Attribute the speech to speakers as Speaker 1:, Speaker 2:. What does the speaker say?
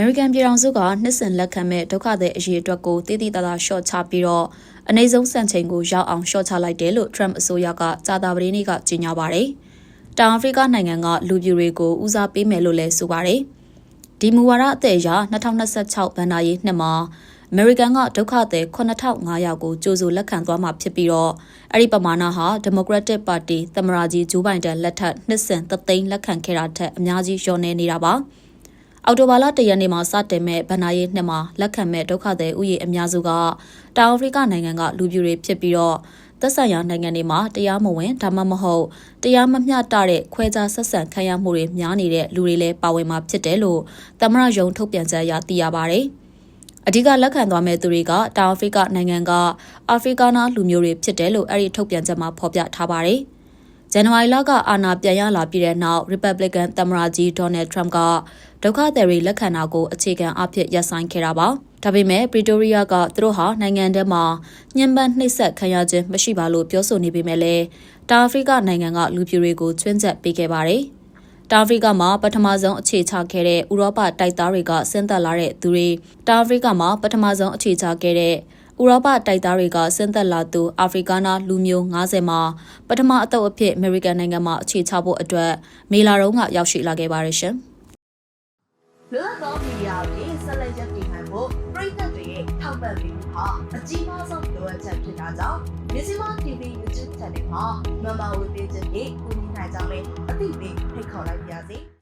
Speaker 1: American ပြည်ထောင်စုကနှစ်စဉ်လက်ခံမဲ့ဒုက္ခသည်အရေးအတွက်ကိုတည်တည်တသာရှော့ချပြီးတော့အနေဆုံးစံချိန်ကိုရောက်အောင်ရှော့ချလိုက်တယ်လို့ Trump အစိုးရကကြာသပတေးနေ့ကကြေညာပါတယ်။တောင်အာဖရိကနိုင်ငံကလူပြူတွေကိုဦးစားပေးမယ်လို့လည်းဆိုပါတယ်။ဒီမူဝါဒအသက်အရ2026ဘဏ္ဍာရေးနှစ်မှာအမေရိကန်ကဒုက္ခသည်9500ကိုကြိုးစိုးလက်ခံသွားမှာဖြစ်ပြီးတော့အဲ့ဒီပမာဏဟာ Democratic Party သမ္မတကြီးဂျိုးဘိုင်ဒန်လက်ထက်နှစ်စဉ်သသိန်းလက်ခံခဲ့တာထက်အများကြီးလျော့နေနေတာပါ။ အော်တိုဘာလတရက်နေ့မှာစတင်မဲ့ဗဏ္ဍာရေးနှစ်မှာလက်ခံမဲ့ဒုက္ခသည်ဥယျာဉ်အများစုကတောင်အာဖရိကနိုင်ငံကလူပြူတွေဖြစ်ပြီးတော့သက်ဆိုင်ရာနိုင်ငံတွေမှာတရားမဝင်ဒါမှမဟုတ်တရားမမျှတတဲ့ခွဲခြားဆက်ဆံခံရမှုတွေများနေတဲ့လူတွေလည်းပါဝင်မှာဖြစ်တယ်လို့သမ္မတရုံထုတ်ပြန်ချက်အရသိရပါဗျ။အဓိကလက်ခံသွားမဲ့သူတွေကတောင်အာဖရိကနိုင်ငံကအာဖရိကနာလူမျိုးတွေဖြစ်တယ်လို့အဲ့ဒီထုတ်ပြန်ချက်မှာဖော်ပြထားပါတယ်။ ဇန်နဝါရီလကအာဏာပြန်ရလာပြီးတဲ့နောက် Republican သမ္မတကြီး Donald Trump ကဒုက္ခသည်တွေလက်ခံတာကိုအခြေခံအဖြစ်ရပ်ဆိုင်းခဲ့တာပါ။ဒါပေမဲ့ Pretoria ကသူတို့ဟာနိုင်ငံထဲမှာညှဉ်းပန်းနှိပ်စက်ခံရခြင်းမရှိပါလို့ပြောဆိုနေပေမဲ့လည်းတောင်အာဖရိကနိုင်ငံကလူပြူတွေကိုချွင်းချက်ပေးခဲ့ပါတယ်။တောင်အာဖရိကမှာပထမဆုံးအခြေချခဲ့တဲ့ဥရောပတိုက်သားတွေကဆင်းသက်လာတဲ့သူတွေတောင်အာဖရိကမှာပထမဆုံးအခြေချခဲ့တဲ့ ဥရောပတိုက်သားတွေကဆင်းသက်လာသူအာဖရိကနာလူမျိုး90မှာပထမအတုပ်အဖြစ်အမေရိကန်နိုင်ငံမှာအခြေချဖို့အတွက်မေလာတုန်းကရောက်ရှိလာခဲ့ပါတယ်ရှင်။
Speaker 2: လွတ်လပ်သောမီဒီယာတွေဆက်လက်ရပ်တည်နိုင်ဖို့ပြည်သက်တွေရဲ့ထောက်ပံ့ပေးမှုဟာအကြီးမားဆုံးလိုအပ်ချက်ဖြစ်တာကြောင့်မြစီမ TV YouTube Channel မှာမမဝေပေးခြင်းဖြင့်ကူညီနိုင်ကြမယ်အသိပေးဖိတ်ခေါ်လိုက်ပါရစေ။